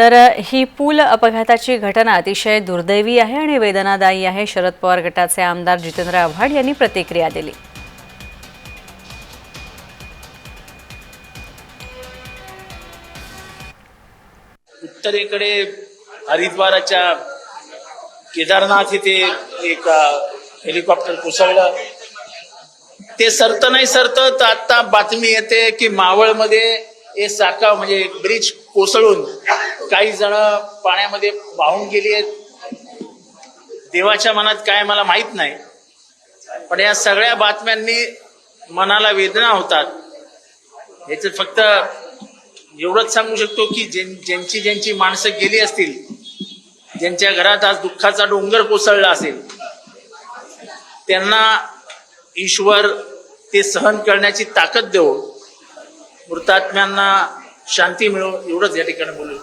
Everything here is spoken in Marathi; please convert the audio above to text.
तर ही पूल अपघाताची घटना अतिशय दुर्दैवी आहे आणि वेदनादायी आहे. शरद पवार गटाचे आमदार जितेंद्र आव्हाड यांनी प्रतिक्रिया दिली. उत्तरेकडे हरिद्वाराच्या केदारनाथ इथे एक हेलिकॉप्टर कोसळलं. ते सरत नाही सरत तर आता बातमी येते की मावळमध्ये हे साका म्हणजे ब्रिज कोसळून काही जण पाण्यामध्ये वाहून गेली आहेत. देवाच्या मनात काय मला माहीत नाही. पण या सगळ्या बातम्यांनी मनाला वेदना होतात. याच्यात फक्त एवढंच सांगू शकतो की ज्यां- ज्यांची ज्यांची माणसं गेली असतील ज्यांच्या घरात आज दुःखाचा डोंगर कोसळला असेल त्यांना ईश्वर ते सहन करण्याची ताकद देऊ मृतात्म्यांना शांती मिळो एवढंच या ठिकाणी बोलू.